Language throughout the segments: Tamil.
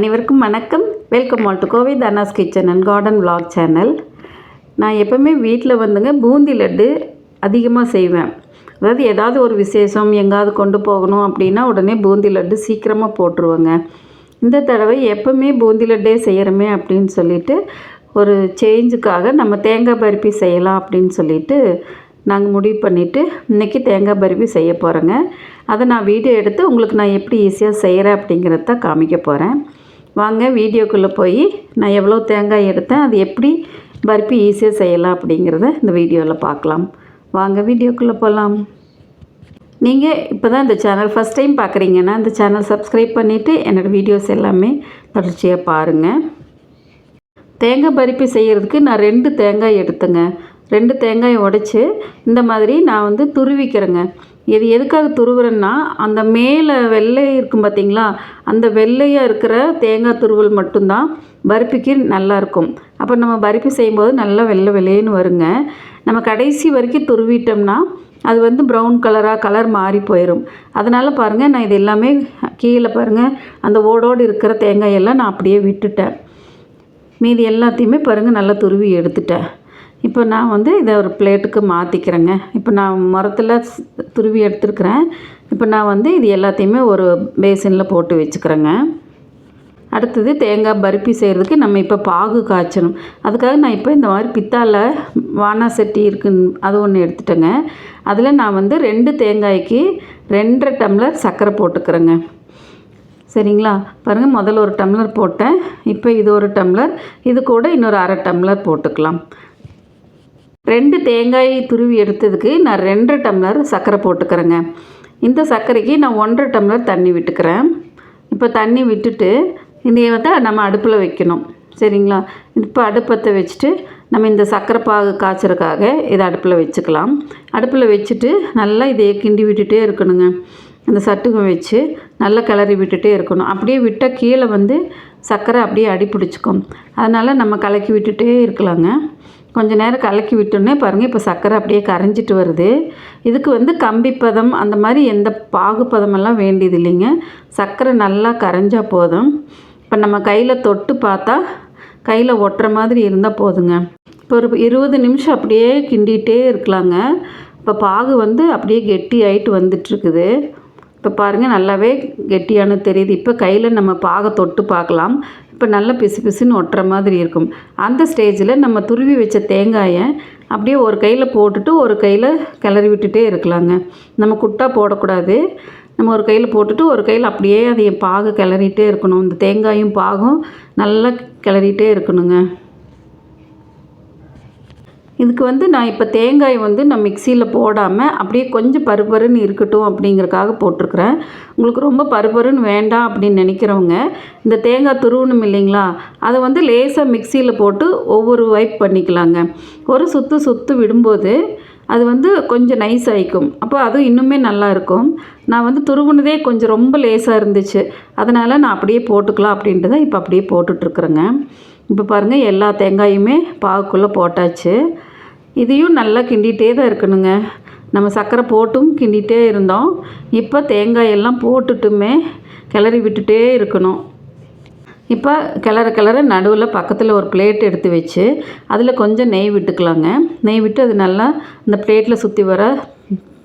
அனைவருக்கும் வணக்கம். Welcome all to Kovai Dhanas kitchen and garden vlog channel நான் எப்போவுமே வீட்டில் வந்துங்க பூந்தி லட்டு அதிகமாக செய்வேன். அதாவது ஏதாவது ஒரு விசேஷம் எங்காவது கொண்டு போகணும் அப்படின்னா உடனே பூந்தி லட்டு சீக்கிரமாக போட்டுருவேங்க. இந்த தடவை எப்போவுமே பூந்தி லட்டே செய்கிறோமே அப்படின்னு சொல்லிட்டு ஒரு சேஞ்சுக்காக நம்ம தேங்காய் பருப்பி செய்யலாம் அப்படின்னு சொல்லிட்டு நாங்கள் முடிவு பண்ணிவிட்டு இன்றைக்கி தேங்காய் பருப்பி செய்ய போகிறேங்க அதை நான் வீடியோ எடுத்து உங்களுக்கு நான் எப்படி ஈஸியாக செய்கிறேன் அப்படிங்கிறத தான் காமிக்க போகிறேன் வாங்க வீடியோக்குள்ளே போய் நான் எவ்வளோ தேங்காய் எடுத்தேன் அது எப்படி பருப்பி ஈஸியாக செய்யலாம் அப்படிங்கிறத இந்த வீடியோவில் பார்க்கலாம். வாங்க வீடியோக்குள்ளே போகலாம் நீங்கள் இப்போ தான் இந்த சேனல் ஃபஸ்ட் டைம் பார்க்குறீங்கன்னா இந்த சேனல் சப்ஸ்கிரைப் பண்ணிவிட்டு என்னோடய வீடியோஸ் எல்லாமே தொடர்ச்சியாக பாருங்கள் தேங்காய் பருப்பி செய்கிறதுக்கு நான் ரெண்டு தேங்காய் எடுத்துங்க. ரெண்டு தேங்காயை உடைச்சி இந்த மாதிரி நான் வந்து துருவிக்கிறேங்க. இது எதுக்காக துருவுறேன்னா அந்த மேலே வெள்ளை இருக்கும் பார்த்தீங்களா அந்த வெள்ளையாக இருக்கிற தேங்காய் துருவல் மட்டும்தான் பருப்பிக்கு நல்லாயிருக்கும் அப்போ நம்ம பருப்பி செய்யும்போது நல்லா வெள்ளை வெள்ளைன்னு வருங்க. நம்ம கடைசி வரைக்கும் துருவிட்டோம்னா அது வந்து ப்ரௌன் கலராக கலர் மாறி போயிடும் அதனால் பாருங்கள் நான் இது எல்லாமே கீழே பாருங்கள் அந்த ஓடோடு இருக்கிற தேங்காயெல்லாம் நான் அப்படியே விட்டுட்டேன். மீதி எல்லாத்தையுமே பாருங்கள் நல்லா துருவி எடுத்துட்டேன். இப்போ நான் வந்து இதை ஒரு பிளேட்டுக்கு மாற்றிக்கிறேங்க இப்போ நான் மரத்தில் ஸ்- துருவி எடுத்துருக்குறேன். இப்போ நான் வந்து இது எல்லாத்தையுமே ஒரு பேசினில் போட்டு வச்சுக்கிறேங்க. அடுத்தது தேங்காய் பருப்பி செய்கிறதுக்கு நம்ம இப்போ பாகு காய்ச்சணும். அதுக்காக நான் இப்போ இந்த மாதிரி பித்தாவில் வானா சட்டி இருக்குன்னு அது ஒன்று எடுத்துட்டேங்க. அதில் நான் வந்து ரெண்டு தேங்காய்க்கு ரெண்டரை டம்ளர் சர்க்கரை போட்டுக்கிறேங்க. சரிங்களா? பாருங்கள் முதல்ல ஒரு டம்ளர் போட்டேன். இப்போ இது ஒரு டம்ளர். இது கூட இன்னொரு அரை டம்ளர் போட்டுக்கலாம். ரெண்டு தேங்காய் துருவி எடுத்ததுக்கு நான் ரெண்டரை டம்ளர் சர்க்கரை போட்டுக்கிறேங்க. இந்த சர்க்கரைக்கு நான் ஒன்றரை டம்ளர் தண்ணி விட்டுக்கிறேன். இப்போ தண்ணி விட்டுட்டு இதை வந்து நம்ம அடுப்பில் வைக்கணும். சரிங்களா? இப்போ அடுப்பத்தை வச்சுட்டு நம்ம இந்த சர்க்கரை பாகு காய்ச்சறக்காக இதை அடுப்பில் வச்சுக்கலாம். அடுப்பில் வச்சுட்டு நல்லா இதையே கிண்டி விட்டுட்டே இருக்கணுங்க. அந்த சட்டுகம் வச்சு நல்லா கிளறி விட்டுட்டே இருக்கணும். அப்படியே விட்டால் கீழே வந்து சர்க்கரை அப்படியே அடி பிடிச்சிக்கும் அதனால் நம்ம கலக்கி விட்டுட்டே இருக்கலாங்க. கொஞ்சம் நேரம் கலக்கி விட்டோன்னே பாருங்கள் இப்போ சர்க்கரை அப்படியே கரைஞ்சிட்டு வருது. இதுக்கு வந்து கம்பி பதம் அந்த மாதிரி எந்த பாகு பதமெல்லாம் வேண்டியது இல்லைங்க. சர்க்கரை நல்லா கரைஞ்சால் போதும். இப்போ நம்ம கையில் தொட்டு பார்த்தா கையில் ஒட்டுற மாதிரி இருந்தால் போதுங்க. இப்போ ஒரு இருபது நிமிஷம் அப்படியே கிண்டிகிட்டே இருக்கலாங்க. இப்போ பாகு வந்து அப்படியே கெட்டி ஆகிட்டு வந்துட்டுருக்குது. இப்போ பாருங்கள் நல்லாவே கெட்டியானது தெரியுது. இப்போ கையில் நம்ம பாகை தொட்டு பார்க்கலாம். இப்போ நல்லா பிசு பிசுன்னு ஒட்டுற மாதிரி இருக்கும். அந்த ஸ்டேஜில் நம்ம துருவி வச்ச தேங்காயை அப்படியே ஒரு கையில் போட்டுட்டு ஒரு கையில் கிளறி விட்டுட்டே இருக்கலாங்க. நம்ம குட்டா போடக்கூடாது. நம்ம ஒரு கையில் போட்டுட்டு ஒரு கையில் அப்படியே அதை பாகு கிளறிட்டே இருக்கணும். இந்த தேங்காயும் பாகும் நல்லா கிளறிட்டே இருக்கணுங்க. இதுக்கு வந்து நான் இப்போ தேங்காய் வந்து நான் மிக்சியில் போடாமல் அப்படியே கொஞ்சம் பருப்பருன்னு இருக்கட்டும் அப்படிங்கிறக்காக போட்டிருக்கிறேன். உங்களுக்கு ரொம்ப பருப்பருன்னு வேண்டாம் அப்படின்னு நினைக்கிறவங்க இந்த தேங்காய் துருவணும் இல்லைங்களா? அதை வந்து லேசாக மிக்சியில் போட்டு ஒவ்வொரு வைப் பண்ணிக்கலாங்க. ஒரு சுற்று சுற்று விடும்போது அது வந்து கொஞ்சம் நைஸ் ஆகிக்கும் அப்போ அதுவும் இன்னுமே நல்லா இருக்கும். நான் வந்து துருவுனதே கொஞ்சம் ரொம்ப லேசாக இருந்துச்சு. அதனால் நான் அப்படியே போட்டுக்கலாம் அப்படின்ட்டு தான் இப்போ அப்படியே போட்டுட்ருக்குறேங்க இப்போ பாருங்கள் எல்லா தேங்காயுமே பாகுக்குள்ளே போட்டாச்சு. இதையும் நல்லா கிண்டிகிட்டே தான் இருக்கணுங்க. நம்ம சர்க்கரை போட்டும் கிண்டிகிட்டே இருந்தோம். இப்போ தேங்காய் எல்லாம் போட்டுட்டுமே கிளறி விட்டுட்டே இருக்கணும். இப்போ கிளற கிளற நடுவில் பக்கத்தில் ஒரு பிளேட் எடுத்து வச்சு அதில் கொஞ்சம் நெய் விட்டுக்கலாங்க. நெய் விட்டு அது நல்லா இந்த பிளேட்டில் சுற்றி வர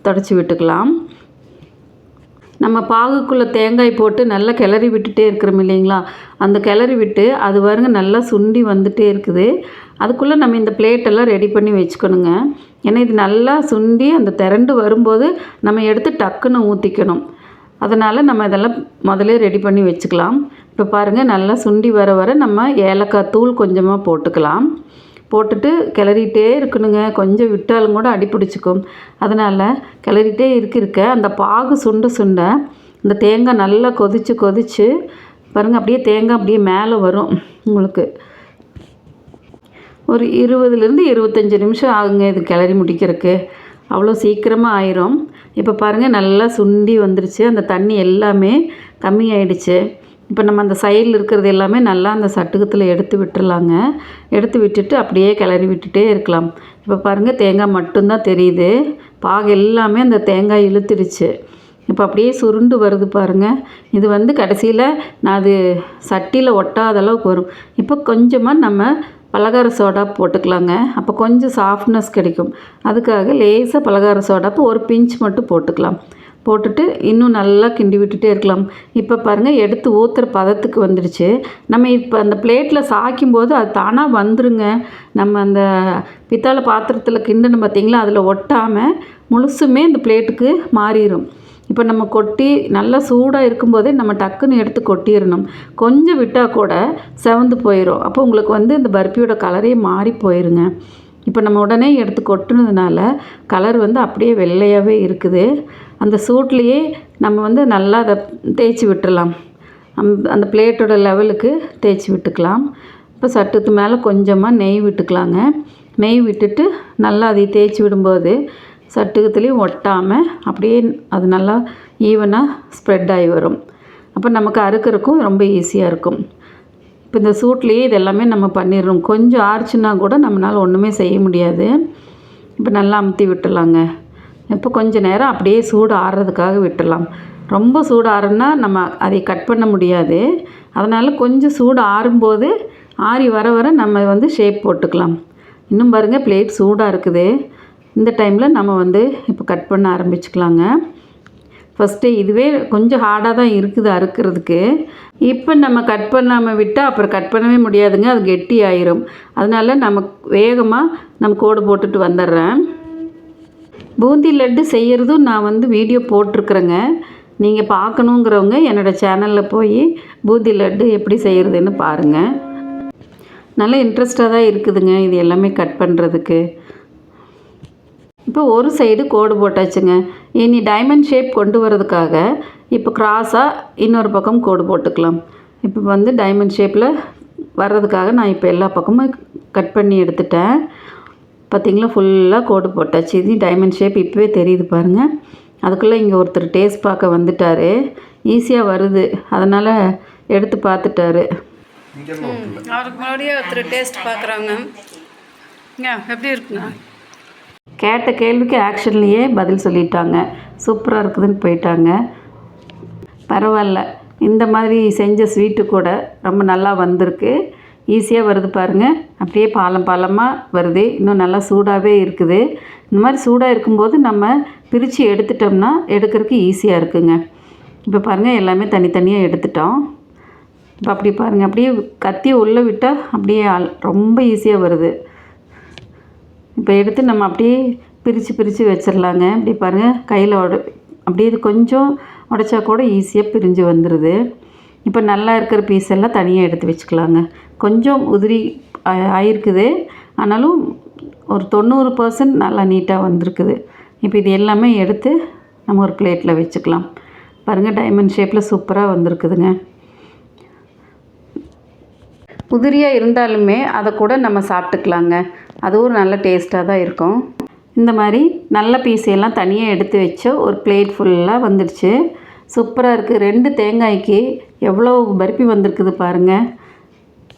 தொடச்சி விட்டுக்கலாம். நம்ம பாகுக்குள்ளே தேங்காய் போட்டு நல்லா கிளறி விட்டுட்டே இருக்கிறோம் இல்லைங்களா? அந்த கிளறி விட்டு அது பாருங்க நல்லா சுண்டி வந்துட்டே இருக்குது. அதுக்குள்ளே நம்ம இந்த பிளேட்டெல்லாம் ரெடி பண்ணி வச்சுக்கணுங்க. ஏன்னா இது நல்லா சுண்டி அந்த திரண்டு வரும்போது நம்ம எடுத்து டக்குன்னு ஊற்றிக்கணும் அதனால் நம்ம இதெல்லாம் முதல்ல ரெடி பண்ணி வச்சுக்கலாம். இப்போ பாருங்கள் நல்லா சுண்டி வர வர நம்ம ஏலக்காய் தூள் கொஞ்சமாக போட்டுக்கலாம். போட்டுட்டு கிளறிட்டே இருக்கணுங்க. கொஞ்சம் விட்டாலும் கூட அடி பிடிச்சிக்கும். அதனால் கிளறிட்டே இருக்க இருக்க. அந்த பாகு சுண்ட சுண்ட இந்த தேங்காய் நல்லா கொதித்து கொதித்து பாருங்கள் அப்படியே தேங்காய் அப்படியே மேலே வரும் உங்களுக்கு. ஒரு இருபதுலேருந்து இருபத்தஞ்சி நிமிஷம் ஆகுங்க இது கிளறி முடிக்கிறதுக்கு. அவ்வளோ சீக்கிரமாக ஆயிரும். இப்போ பாருங்கள் நல்லா சுண்டி வந்துருச்சு. அந்த தண்ணி எல்லாமே கம்மியாயிடுச்சு இப்போ நம்ம அந்த சைடில் இருக்கிறது எல்லாமே நல்லா அந்த சட்டுகத்தில் எடுத்து விட்டுறலாங்க எடுத்து விட்டுட்டு அப்படியே கிளறி விட்டுட்டே இருக்கலாம். இப்போ பாருங்கள் தேங்காய் மட்டும்தான் தெரியுது. பாகு எல்லாமே அந்த தேங்காய் இழுத்துடுச்சு. இப்போ அப்படியே சுருண்டு வருது பாருங்கள் இது வந்து கடைசியில் நான் அது சட்டியில் ஒட்டாத அளவுக்கு வரும். இப்போ கொஞ்சமாக நம்ம பலகார சோடா போட்டுக்கலாங்க. அப்போ கொஞ்சம் சாஃப்ட்னஸ் கிடைக்கும். அதுக்காக லேசாக பலகார சோடாப்பு ஒரு பிஞ்ச் மட்டும் போட்டுக்கலாம். போட்டுட்டு இன்னும் நல்லா கிண்டி விட்டுட்டே இருக்கலாம். இப்போ பாருங்கள் எடுத்து ஊற்றுற பதத்துக்கு வந்துடுச்சு. நம்ம இப்போ அந்த பிளேட்டில் சாய்க்கும்போது அது தானாக வந்துருங்க. நம்ம அந்த பித்தளை பாத்திரத்தில் கிண்டணும் பார்த்திங்களா அதில் ஒட்டாமல் முழுசுமே இந்த பிளேட்டுக்கு மாறிடும் இப்போ நம்ம கொட்டி நல்லா சூடாக இருக்கும்போதே நம்ம டக்குன்னு எடுத்து கொட்டிடணும். கொஞ்சம் விட்டால் கூட செவந்து போயிடும் அப்போ உங்களுக்கு வந்து இந்த பர்ஃபியோட கலரே மாறி போயிருங்க. இப்போ நம்ம உடனே எடுத்து கொட்டுனதுனால கலர் வந்து அப்படியே வெள்ளையாகவே இருக்குது. அந்த சூட்லேயே நம்ம வந்து நல்லா அதை தேய்ச்சி விட்டுடலாம் அந்த பிளேட்டோட லெவலுக்கு தேய்ச்சி விட்டுக்கலாம். இப்போ சட்டுக்கு மேலே கொஞ்சமாக நெய் விட்டுக்கலாங்க. நெய் விட்டுட்டு நல்லா அதை தேய்ச்சி விடும்போது சட்டுக்கத்துலேயும் ஒட்டாமல் அப்படியே அது நல்லா ஈவனாக ஸ்ப்ரெட் ஆகி வரும். அப்போ நமக்கு அறுக்கிறதுக்கும் ரொம்ப ஈஸியாக இருக்கும். இப்போ இந்த சூட்லேயே இது எல்லாமே நம்ம பண்ணிடுறோம். கொஞ்சம் ஆறுச்சுன்னா கூட நம்மளால் ஒன்றுமே செய்ய முடியாது. இப்போ நல்லா அமுத்தி விட்டுலாங்க இப்போ கொஞ்சம் நேரம் அப்படியே சூடு ஆறுறதுக்காக விட்டுடலாம். ரொம்ப சூடு ஆறுனா நம்ம அதை கட் பண்ண முடியாது. அதனால் கொஞ்சம் சூடு ஆறும்போது ஆறி வர வர நம்ம வந்து ஷேப் போட்டுக்கலாம். இன்னும் பாருங்கள் பிளேட் சூடாக இருக்குது. இந்த டைமில் நம்ம வந்து இப்போ கட் பண்ண ஆரம்பிச்சுக்கலாங்க. ஃபஸ்ட்டு இதுவே கொஞ்சம் ஹார்டாக தான் இருக்குது அறுக்கிறதுக்கு. இப்போ நம்ம கட் பண்ணாமல் விட்டால் அப்புறம் கட் பண்ணவே முடியாதுங்க அது கெட்டி ஆயிரும். அதனால நம்ம வேகமாக நம்ம கோடு போட்டுட்டு வந்துடுறேன். பூந்தி லட்டு செய்கிறதும் நான் வந்து வீடியோ போட்டிருக்குறேங்க. நீங்கள் பார்க்கணுங்கிறவங்க என்னோடய சேனலில் போய் பூந்தி லட்டு எப்படி செய்கிறதுன்னு பாருங்கள் நல்ல இன்ட்ரெஸ்டாக தான் இருக்குதுங்க இது எல்லாமே கட் பண்ணுறதுக்கு இப்போ ஒரு சைடு கோடு போட்டாச்சுங்க. இனி டைமண்ட் ஷேப் கொண்டு வரதுக்காக இப்போ கிராஸாக இன்னொரு பக்கம் கோடு போட்டுக்கலாம். இப்போ வந்து டைமண்ட் ஷேப்பில் வர்றதுக்காக நான் இப்போ எல்லா பக்கமும் கட் பண்ணி எடுத்துட்டேன். பார்த்திங்களா? ஃபுல்லாக கோடு போட்டாச்சு. இது டைமண்ட் ஷேப் இப்போவே தெரியுது பாருங்கள் அதுக்குள்ளே இங்கே ஒருத்தர் டேஸ்ட் பார்க்க வந்துட்டார். ஈஸியாக வருது. அதனால் எடுத்து பார்த்துட்டாரு. அவருக்கு முன்னாடியே ஒருத்தர் டேஸ்ட் பார்க்குறாங்க. எப்படி இருக்குங்க? கேட்ட கேள்விக்கு ஆக்ஷன்லேயே பதில் சொல்லிட்டாங்க. சூப்பராக இருக்குதுன்னு போயிட்டாங்க. பரவாயில்ல. இந்த மாதிரி செஞ்ச ஸ்வீட்டு கூட ரொம்ப நல்லா வந்திருக்கு. ஈஸியாக வருது பாருங்கள் அப்படியே பாலம் பாலமாக வருது. இன்னும் நல்லா சூடாகவே இருக்குது. இந்த மாதிரி சூடாக இருக்கும்போது நம்ம பிரித்து எடுத்துட்டோம்னா எடுக்கிறதுக்கு ஈஸியாக இருக்குங்க. இப்போ பாருங்கள் எல்லாமே தனித்தனியாக எடுத்துட்டோம். இப்போ அப்படி பாருங்கள் அப்படியே கத்தியை உள்ளே விட்டால் அப்படியே ரொம்ப ஈஸியாக வருது. இப்போ எடுத்து நம்ம அப்படியே பிரித்து பிரித்து வச்சிடலாங்க. இப்படி பாருங்கள் கையில் உட அப்படியே இது கொஞ்சம் உடைச்சா கூட ஈஸியாக பிரிஞ்சு வந்துடுது இப்போ நல்லா இருக்கிற பீஸ் எல்லாம் தனியாக எடுத்து வச்சுக்கலாங்க. கொஞ்சம் உதிரி ஆ- ஆயிருக்குது. ஆனாலும் ஒரு தொண்ணூறு பர்சன்ட் நல்லா நீட்டாக வந்திருக்குது. இப்போ இது எல்லாமே எடுத்து நம்ம ஒரு பிளேட்டில் வச்சுக்கலாம். பாருங்கள் டைமண்ட் ஷேப்பில் சூப்பராக வந்திருக்குதுங்க. உதிரியாக இருந்தாலுமே அதை கூட நம்ம சாப்பிட்டுக்கலாங்க. அதுவும் நல்ல டேஸ்ட்டாக தான் இருக்கும். இந்த மாதிரி நல்ல பீஸையெல்லாம் தனியாக எடுத்து வச்சு ஒரு பிளேட் ஃபுல்லாக வந்துடுச்சு. சூப்பராக இருக்குது ரெண்டு தேங்காய்க்கு எவ்வளோ பருப்பி வந்திருக்குது பாருங்கள்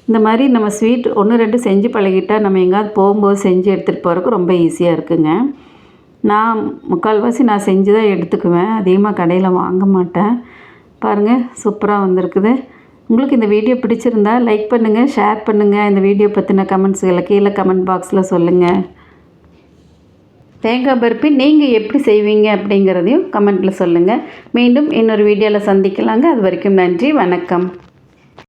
இந்த மாதிரி நம்ம ஸ்வீட் ஒன்று ரெண்டு செஞ்சு பழகிட்டால் நம்ம எங்கேயாவது போகும்போது செஞ்சு எடுத்துகிட்டு போகிறதுக்கு ரொம்ப ஈஸியாக இருக்குங்க. நான் முக்கால்வாசி நான் செஞ்சு தான் எடுத்துக்குவேன். அதிகமாக கடையில் வாங்க மாட்டேன். பாருங்கள் சூப்பராக வந்திருக்குது. உங்களுக்கு இந்த வீடியோ பிடிச்சிருந்தா லைக் பண்ணுங்கள் ஷேர் பண்ணுங்கள் இந்த வீடியோ பற்றின கமெண்ட்ஸுகளை கீழே கமெண்ட் பாக்ஸில் சொல்லுங்கள் தேங்காய் பருப்பி நீங்கள் எப்படி செய்வீங்க அப்படிங்கிறதையும் கமெண்ட்டில் சொல்லுங்கள் மீண்டும் இன்னொரு வீடியோவில் சந்திக்கலாங்க. அது வரைக்கும் நன்றி வணக்கம்.